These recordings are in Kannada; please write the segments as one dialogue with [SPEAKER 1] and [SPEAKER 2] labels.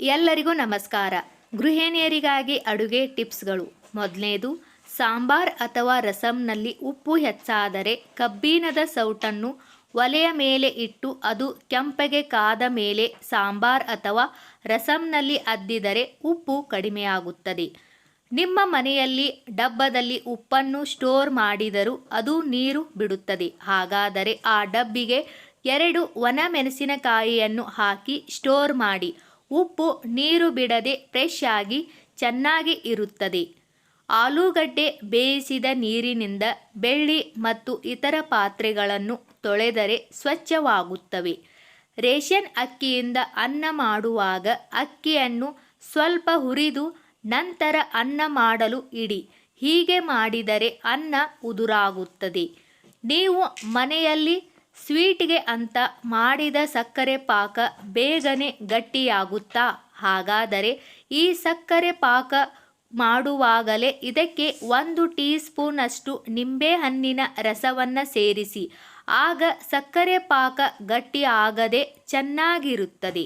[SPEAKER 1] ಎಲ್ಲರಿಗೂ ನಮಸ್ಕಾರ. ಗೃಹಿಣಿಯರಿಗಾಗಿ ಅಡುಗೆ ಟಿಪ್ಸ್ಗಳು. ಮೊದಲನೇದು, ಸಾಂಬಾರ್ ಅಥವಾ ರಸಂನಲ್ಲಿ ಉಪ್ಪು ಹೆಚ್ಚಾದರೆ ಕಬ್ಬಿಣದ ಸೌಟನ್ನು ಒಲೆಯ ಮೇಲೆ ಇಟ್ಟು ಅದು ಕೆಂಪಗೆ ಕಾದ ಮೇಲೆ ಸಾಂಬಾರ್ ಅಥವಾ ರಸಂನಲ್ಲಿ ಅದ್ದಿದರೆ ಉಪ್ಪು ಕಡಿಮೆಯಾಗುತ್ತದೆ. ನಿಮ್ಮ ಮನೆಯಲ್ಲಿ ಡಬ್ಬದಲ್ಲಿ ಉಪ್ಪನ್ನು ಸ್ಟೋರ್ ಮಾಡಿದರೂ ಅದು ನೀರು ಬಿಡುತ್ತದೆ. ಹಾಗಾದರೆ ಆ ಡಬ್ಬಿಗೆ ಎರಡು ಒಣ ಮೆಣಸಿನಕಾಯಿಯನ್ನು ಹಾಕಿ ಸ್ಟೋರ್ ಮಾಡಿ. ಉಪ್ಪು ನೀರು ಬಿಡದೆ ಫ್ರೆಶ್ ಆಗಿ ಚೆನ್ನಾಗಿ ಇರುತ್ತದೆ. ಆಲೂಗಡ್ಡೆ ಬೇಯಿಸಿದ ನೀರಿನಿಂದ ಬೆಳ್ಳಿ ಮತ್ತು ಇತರ ಪಾತ್ರೆಗಳನ್ನು ತೊಳೆದರೆ ಸ್ವಚ್ಛವಾಗುತ್ತವೆ. ರೇಷನ್ ಅಕ್ಕಿಯಿಂದ ಅನ್ನ ಮಾಡುವಾಗ ಅಕ್ಕಿಯನ್ನು ಸ್ವಲ್ಪ ಹುರಿದು ನಂತರ ಅನ್ನ ಮಾಡಲು ಇಡಿ. ಹೀಗೆ ಮಾಡಿದರೆ ಅನ್ನ ಉದುರಾಗುತ್ತದೆ. ನೀವು ಮನೆಯಲ್ಲಿ ಸ್ವೀಟ್ಗೆ ಅಂತ ಮಾಡಿದ ಸಕ್ಕರೆ ಪಾಕ ಬೇಗನೆ ಗಟ್ಟಿಯಾಗುತ್ತಾ? ಹಾಗಾದರೆ ಈ ಸಕ್ಕರೆ ಪಾಕ ಮಾಡುವಾಗಲೇ ಇದಕ್ಕೆ ಒಂದು ಟೀ ಸ್ಪೂನಷ್ಟು ನಿಂಬೆಹಣ್ಣಿನ ರಸವನ್ನು ಸೇರಿಸಿ. ಆಗ ಸಕ್ಕರೆ ಪಾಕ ಗಟ್ಟಿಯಾಗದೆ ಚೆನ್ನಾಗಿರುತ್ತದೆ.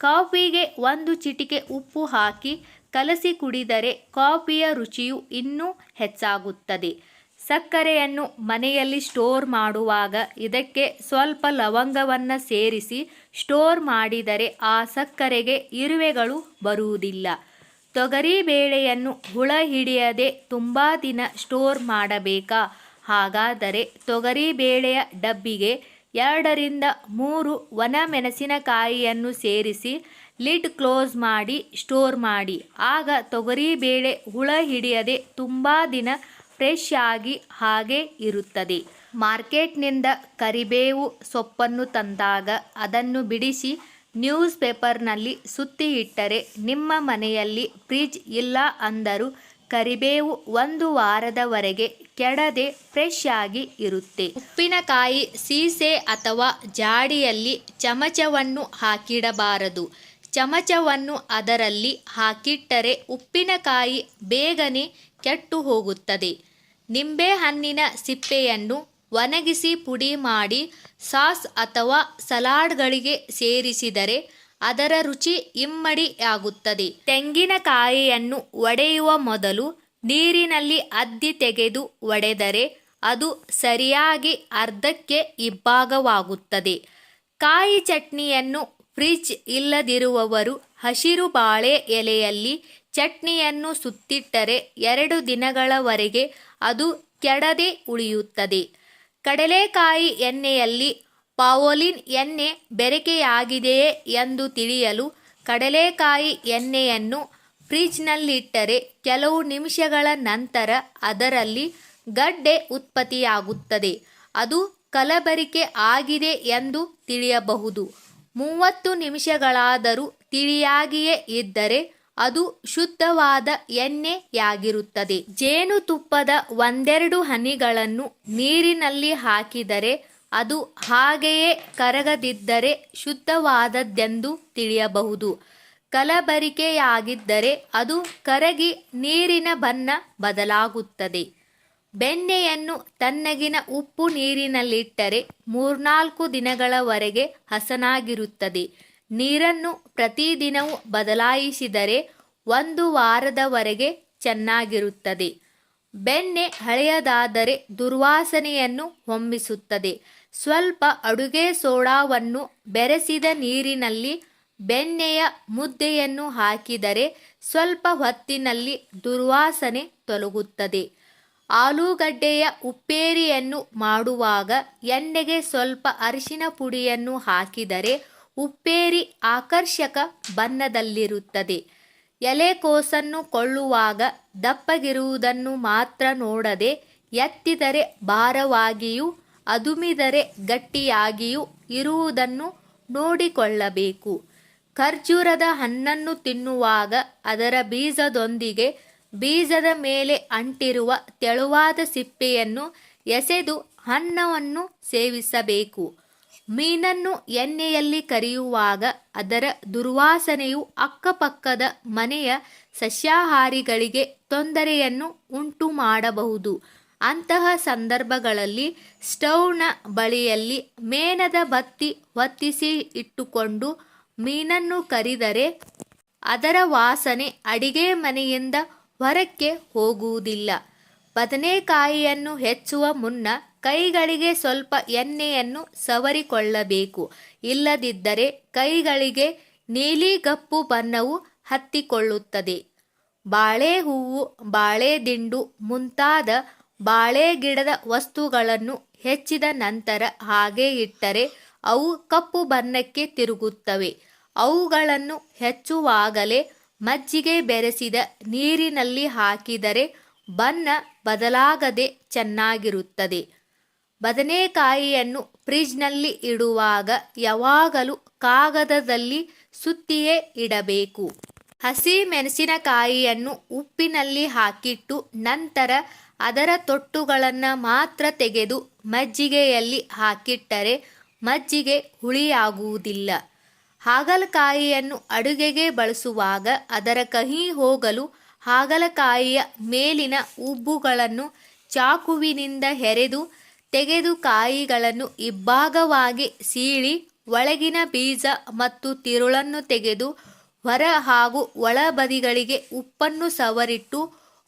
[SPEAKER 1] ಕಾಫಿಗೆ ಒಂದು ಚಿಟಿಕೆ ಉಪ್ಪು ಹಾಕಿ ಕಲಸಿ ಕುಡಿದರೆ ಕಾಫಿಯ ರುಚಿಯು ಇನ್ನೂ ಹೆಚ್ಚಾಗುತ್ತದೆ. ಸಕ್ಕರೆಯನ್ನು ಮನೆಯಲ್ಲಿ ಸ್ಟೋರ್ ಮಾಡುವಾಗ ಇದಕ್ಕೆ ಸ್ವಲ್ಪ ಲವಂಗವನ್ನು ಸೇರಿಸಿ ಸ್ಟೋರ್ ಮಾಡಿದರೆ ಆ ಸಕ್ಕರೆಗೆ ಇರುವೆಗಳು ಬರುವುದಿಲ್ಲ. ತೊಗರಿ ಬೇಳೆಯನ್ನು ಹುಳ ಹಿಡಿಯದೆ ತುಂಬ ದಿನ ಸ್ಟೋರ್ ಮಾಡಬೇಕಾ? ಹಾಗಾದರೆ ತೊಗರಿ ಬೇಳೆಯ ಡಬ್ಬಿಗೆ ಎರಡರಿಂದ ಮೂರು ಒಣ ಮೆಣಸಿನಕಾಯಿಯನ್ನು ಸೇರಿಸಿ ಲಿಡ್ ಕ್ಲೋಸ್ ಮಾಡಿ ಸ್ಟೋರ್ ಮಾಡಿ. ಆಗ ತೊಗರಿ ಬೇಳೆ ಹುಳ ಹಿಡಿಯದೆ ತುಂಬ ದಿನ ಫ್ರೆಶ್ ಆಗಿ ಹಾಗೆ ಇರುತ್ತದೆ. ಮಾರ್ಕೆಟ್ನಿಂದ ಕರಿಬೇವು ಸೊಪ್ಪನ್ನು ತಂದಾಗ ಅದನ್ನು ಬಿಡಿಸಿ ನ್ಯೂಸ್ ಪೇಪರ್ನಲ್ಲಿ ಸುತ್ತಿ ಇಟ್ಟರೆ ನಿಮ್ಮ ಮನೆಯಲ್ಲಿ ಫ್ರಿಜ್ ಇಲ್ಲ ಅಂದರೂ ಕರಿಬೇವು ಒಂದು ವಾರದವರೆಗೆ ಕೆಡದೆ ಫ್ರೆಶ್ ಆಗಿ ಇರುತ್ತೆ. ಉಪ್ಪಿನಕಾಯಿ ಸೀಸೆ ಅಥವಾ ಜಾಡಿಯಲ್ಲಿ ಚಮಚವನ್ನು ಹಾಕಿಡಬಾರದು. ಚಮಚವನ್ನು ಅದರಲ್ಲಿ ಹಾಕಿಟ್ಟರೆ ಉಪ್ಪಿನಕಾಯಿ ಬೇಗನೆ ಕೆಟ್ಟು ಹೋಗುತ್ತದೆ. ನಿಂಬೆಹಣ್ಣಿನ ಸಿಪ್ಪೆಯನ್ನು ಒಣಗಿಸಿ ಪುಡಿ ಮಾಡಿ ಸಾಸ್ ಅಥವಾ ಸಲಾಡ್ಗಳಿಗೆ ಸೇರಿಸಿದರೆ ಅದರ ರುಚಿ ಇಮ್ಮಡಿಯಾಗುತ್ತದೆ ತೆಂಗಿನಕಾಯಿಯನ್ನು ಒಡೆಯುವ ಮೊದಲು ನೀರಿನಲ್ಲಿ ಅದ್ದಿ ತೆಗೆದು ಒಡೆದರೆ ಅದು ಸರಿಯಾಗಿ ಅರ್ಧಕ್ಕೆ ಇಬ್ಬಾಗವಾಗುತ್ತದೆ ಕಾಯಿ ಚಟ್ನಿಯನ್ನು ಫ್ರಿಜ್ ಇಲ್ಲದಿರುವವರು ಹಸಿರು ಬಾಳೆ ಎಲೆಯಲ್ಲಿ ಚಟ್ನಿಯನ್ನು ಸುತ್ತಿಟ್ಟರೆ ಎರಡು ದಿನಗಳವರೆಗೆ ಅದು ಕೆಡದೆ ಉಳಿಯುತ್ತದೆ. ಕಡಲೆಕಾಯಿ ಎಣ್ಣೆಯಲ್ಲಿ ಪಾವೋಲಿನ್ ಎಣ್ಣೆ ಬೆರಕೆಯಾಗಿದೆಯೇ ಎಂದು ತಿಳಿಯಲು ಕಡಲೆಕಾಯಿ ಎಣ್ಣೆಯನ್ನು ಫ್ರಿಜ್ನಲ್ಲಿಟ್ಟರೆ ಕೆಲವು ನಿಮಿಷಗಳ ನಂತರ ಅದರಲ್ಲಿ ಗಡ್ಡೆ ಉತ್ಪತ್ತಿಯಾಗುತ್ತದೆ. ಅದು ಕಲಬರಿಕೆ ಆಗಿದೆ ಎಂದು ತಿಳಿಯಬಹುದು. ಮೂವತ್ತು ನಿಮಿಷಗಳಾದರೂ ತಿಳಿಯಾಗಿಯೇ ಇದ್ದರೆ ಅದು ಶುದ್ಧವಾದ ಎಣ್ಣೆಯಾಗಿರುತ್ತದೆ. ಜೇನುತುಪ್ಪದ ಒಂದೆರಡು ಹನಿಗಳನ್ನು ನೀರಿನಲ್ಲಿ ಹಾಕಿದರೆ ಅದು ಹಾಗೆಯೇ ಕರಗದಿದ್ದರೆ ಶುದ್ಧವಾದದ್ದೆಂದು ತಿಳಿಯಬಹುದು. ಕಲಬರಿಕೆಯಾಗಿದ್ದರೆ ಅದು ಕರಗಿ ನೀರಿನ ಬಣ್ಣ ಬದಲಾಗುತ್ತದೆ. ಬೆಣ್ಣೆಯನ್ನು ತನ್ನಗಿನ ಉಪ್ಪು ನೀರಿನಲ್ಲಿಟ್ಟರೆ ಮೂರ್ನಾಲ್ಕು ದಿನಗಳವರೆಗೆ ಹಸನಾಗಿರುತ್ತದೆ. ನೀರನ್ನು ಪ್ರತಿದಿನವೂ ಬದಲಾಯಿಸಿದರೆ ಒಂದು ವಾರದವರೆಗೆ ಚೆನ್ನಾಗಿರುತ್ತದೆ. ಬೆಣ್ಣೆ ಹಳೆಯದಾದರೆ ದುರ್ವಾಸನೆಯನ್ನು ಹೊಮ್ಮಿಸುತ್ತದೆ. ಸ್ವಲ್ಪ ಅಡುಗೆ ಸೋಡಾವನ್ನು ಬೆರೆಸಿದ ನೀರಿನಲ್ಲಿ ಬೆಣ್ಣೆಯ ಮುದ್ದೆಯನ್ನು ಹಾಕಿದರೆ ಸ್ವಲ್ಪ ಹೊತ್ತಿನಲ್ಲಿ ದುರ್ವಾಸನೆ ತೊಲಗುತ್ತದೆ. ಆಲೂಗಡ್ಡೆಯ ಉಪ್ಪೇರಿಯನ್ನು ಮಾಡುವಾಗ ಎಣ್ಣೆಗೆ ಸ್ವಲ್ಪ ಅರಿಶಿನ ಪುಡಿಯನ್ನು ಹಾಕಿದರೆ ಉಪ್ಪೇರಿ ಆಕರ್ಷಕ ಬಣ್ಣದಲ್ಲಿರುತ್ತದೆ. ಎಲೆಕೋಸನ್ನು ಕೊಳ್ಳುವಾಗ ದಪ್ಪಗಿರುವುದನ್ನು ಮಾತ್ರ ನೋಡದೆ ಎತ್ತಿದರೆ ಭಾರವಾಗಿಯೂ ಅದುಮಿದರೆ ಗಟ್ಟಿಯಾಗಿಯೂ ಇರುವುದನ್ನು ನೋಡಿಕೊಳ್ಳಬೇಕು. ಖರ್ಜೂರದ ಹಣ್ಣನ್ನು ತಿನ್ನುವಾಗ ಅದರ ಬೀಜದೊಂದಿಗೆ ಬೀಜದ ಮೇಲೆ ಅಂಟಿರುವ ತೆಳುವಾದ ಸಿಪ್ಪೆಯನ್ನು ಎಸೆದು ಹಣ್ಣವನ್ನು ಸೇವಿಸಬೇಕು. ಮೀನನ್ನು ಎಣ್ಣೆಯಲ್ಲಿ ಕರಿಯುವಾಗ ಅದರ ದುರ್ವಾಸನೆಯು ಅಕ್ಕಪಕ್ಕದ ಮನೆಯ ಸಸ್ಯಾಹಾರಿಗಳಿಗೆ ತೊಂದರೆಯನ್ನು ಉಂಟು ಮಾಡಬಹುದು ಅಂತಹ ಸಂದರ್ಭಗಳಲ್ಲಿ ಸ್ಟೌವ್ನ ಬಳಿಯಲ್ಲಿ ಮೇಣದ ಬತ್ತಿ ಒತ್ತಿಸಿ ಇಟ್ಟುಕೊಂಡು ಮೀನನ್ನು ಕರಿದರೆ ಅದರ ವಾಸನೆ ಅಡಿಗೆ ಮನೆಯಿಂದ ಹೊರಕ್ಕೆ ಹೋಗುವುದಿಲ್ಲ. ಬದನೆಕಾಯಿಯನ್ನು ಹೆಚ್ಚುವ ಮುನ್ನ ಕೈಗಳಿಗೆ ಸ್ವಲ್ಪ ಎಣ್ಣೆಯನ್ನು ಸವರಿಕೊಳ್ಳಬೇಕು. ಇಲ್ಲದಿದ್ದರೆ ಕೈಗಳಿಗೆ ನೀಲಿ ಕಪ್ಪು ಬಣ್ಣವು ಹತ್ತಿಕೊಳ್ಳುತ್ತದೆ. ಬಾಳೆ ಹೂವು ಬಾಳೆ ದಿಂಡು ಮುಂತಾದ ಬಾಳೆ ಗಿಡದ ವಸ್ತುಗಳನ್ನು ಹೆಚ್ಚಿದ ನಂತರ ಹಾಗೆ ಇಟ್ಟರೆ ಅವು ಕಪ್ಪು ಬಣ್ಣಕ್ಕೆ ತಿರುಗುತ್ತವೆ. ಅವುಗಳನ್ನು ಹೆಚ್ಚುವಾಗಲೇ ಮಜ್ಜಿಗೆ ಬೆರೆಸಿದ ನೀರಿನಲ್ಲಿ ಹಾಕಿದರೆ ಬಣ್ಣ ಬದಲಾಗದೆ ಚೆನ್ನಾಗಿರುತ್ತದೆ. ಬದನೆಕಾಯಿಯನ್ನು ಫ್ರಿಜ್ನಲ್ಲಿ ಇಡುವಾಗ ಯಾವಾಗಲೂ ಕಾಗದದಲ್ಲಿ ಸುತ್ತಿಯೇ ಇಡಬೇಕು. ಹಸಿ ಮೆಣಸಿನಕಾಯಿಯನ್ನು ಉಪ್ಪಿನಲ್ಲಿ ಹಾಕಿಟ್ಟು ನಂತರ ಅದರ ತೊಟ್ಟುಗಳನ್ನು ಮಾತ್ರ ತೆಗೆದು ಮಜ್ಜಿಗೆಯಲ್ಲಿ ಹಾಕಿಟ್ಟರೆ ಮಜ್ಜಿಗೆ ಹುಳಿಯಾಗುವುದಿಲ್ಲ. ಹಾಗಲಕಾಯಿಯನ್ನು ಅಡುಗೆಗೆ ಬಳಸುವಾಗ ಅದರ ಕಹಿ ಹೋಗಲು ಹಾಗಲಕಾಯಿಯ ಮೇಲಿನ ಉಬ್ಬುಗಳನ್ನು ಚಾಕುವಿನಿಂದ ಹೆರೆದು ತೆಗೆದು ಕಾಯಿಗಳನ್ನು ಇಬ್ಬಾಗವಾಗಿ ಸೀಳಿ ಒಳಗಿನ ಬೀಜ ಮತ್ತು ತಿರುಳನ್ನು ತೆಗೆದು ಹೊರ ಹಾಗೂ ಒಳಬದಿಗಳಿಗೆ ಉಪ್ಪನ್ನು ಸವರಿಟ್ಟು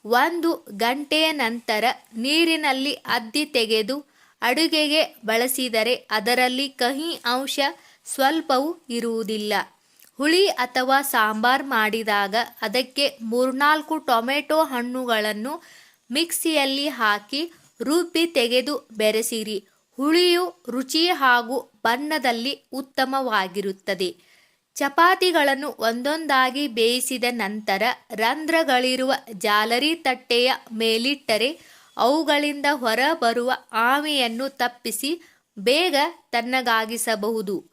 [SPEAKER 1] ಒಂದು ಗಂಟೆಯ ನಂತರ ನೀರಿನಲ್ಲಿ ಅದ್ದಿ ತೆಗೆದು ಅಡುಗೆಗೆ ಬಳಸಿದರೆ ಅದರಲ್ಲಿ ಕಹಿ ಅಂಶ ಸ್ವಲ್ಪವೂ ಇರುವುದಿಲ್ಲ. ಹುಳಿ ಅಥವಾ ಸಾಂಬಾರ್ ಮಾಡಿದಾಗ ಅದಕ್ಕೆ ಮೂರ್ನಾಲ್ಕು ಟೊಮೆಟೊ ಹಣ್ಣುಗಳನ್ನು ಮಿಕ್ಸಿಯಲ್ಲಿ ಹಾಕಿ ರುಬ್ಬಿ ತೆಗೆದು ಬೆರೆಸಿರಿ. ಹುಳಿಯು ರುಚಿ ಹಾಗೂ ಬಣ್ಣದಲ್ಲಿ ಉತ್ತಮವಾಗಿರುತ್ತದೆ. ಚಪಾತಿಗಳನ್ನು ಒಂದೊಂದಾಗಿ ಬೇಯಿಸಿದ ನಂತರ ರಂಧ್ರಗಳಿರುವ ಜಾಲರಿ ತಟ್ಟೆಯ ಮೇಲಿಟ್ಟರೆ ಅವುಗಳಿಂದ ಹೊರಬರುವ ಆಮೆಯನ್ನು ತಪ್ಪಿಸಿ ಬೇಗ ತಣ್ಣಗಾಗಿಸಬಹುದು.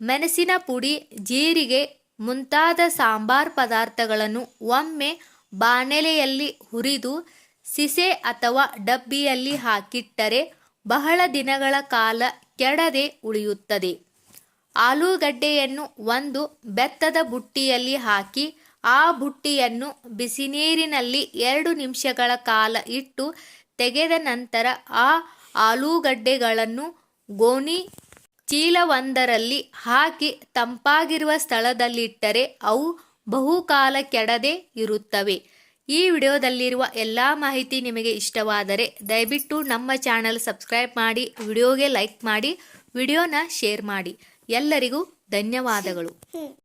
[SPEAKER 1] ಮೆಣಸಿನ ಪುಡಿ, ಜೀರಿಗೆ, ಮುಂತಾದ ಸಾಂಬಾರ್ ಪದಾರ್ಥಗಳನ್ನು ಒಮ್ಮೆ ಬಾಣಲೆಯಲ್ಲಿ ಹುರಿದು, ಸಿಸೆ ಅಥವಾ ಡಬ್ಬಿಯಲ್ಲಿ ಹಾಕಿಟ್ಟರೆ ಬಹಳ ದಿನಗಳ ಕಾಲ ಕೆಡದೆ ಉಳಿಯುತ್ತದೆ. ಆಲೂಗಡ್ಡೆಯನ್ನು ಒಂದು ಬೆತ್ತದ ಬುಟ್ಟಿಯಲ್ಲಿ ಹಾಕಿ, ಆ ಬುಟ್ಟಿಯನ್ನು ಬಿಸಿನೀರಿನಲ್ಲಿ ಎರಡು ನಿಮಿಷಗಳ ಕಾಲ ಇಟ್ಟು ತೆಗೆದ ನಂತರ ಆ ಆಲೂಗಡ್ಡೆಗಳನ್ನು ಗೋಣಿ ಚೀಲವೊಂದರಲ್ಲಿ ಹಾಕಿ ತಂಪಾಗಿರುವ ಸ್ಥಳದಲ್ಲಿಟ್ಟರೆ ಅವು ಬಹುಕಾಲ ಕೆಡದೆ ಇರುತ್ತವೆ. ಈ ವಿಡಿಯೋದಲ್ಲಿರುವ ಎಲ್ಲ ಮಾಹಿತಿ ನಿಮಗೆ ಇಷ್ಟವಾದರೆ ದಯವಿಟ್ಟು ನಮ್ಮ ಚಾನಲ್ ಸಬ್ಸ್ಕ್ರೈಬ್ ಮಾಡಿ, ವಿಡಿಯೋಗೆ ಲೈಕ್ ಮಾಡಿ, ವಿಡಿಯೋನ ಶೇರ್ ಮಾಡಿ. ಎಲ್ಲರಿಗೂ ಧನ್ಯವಾದಗಳು.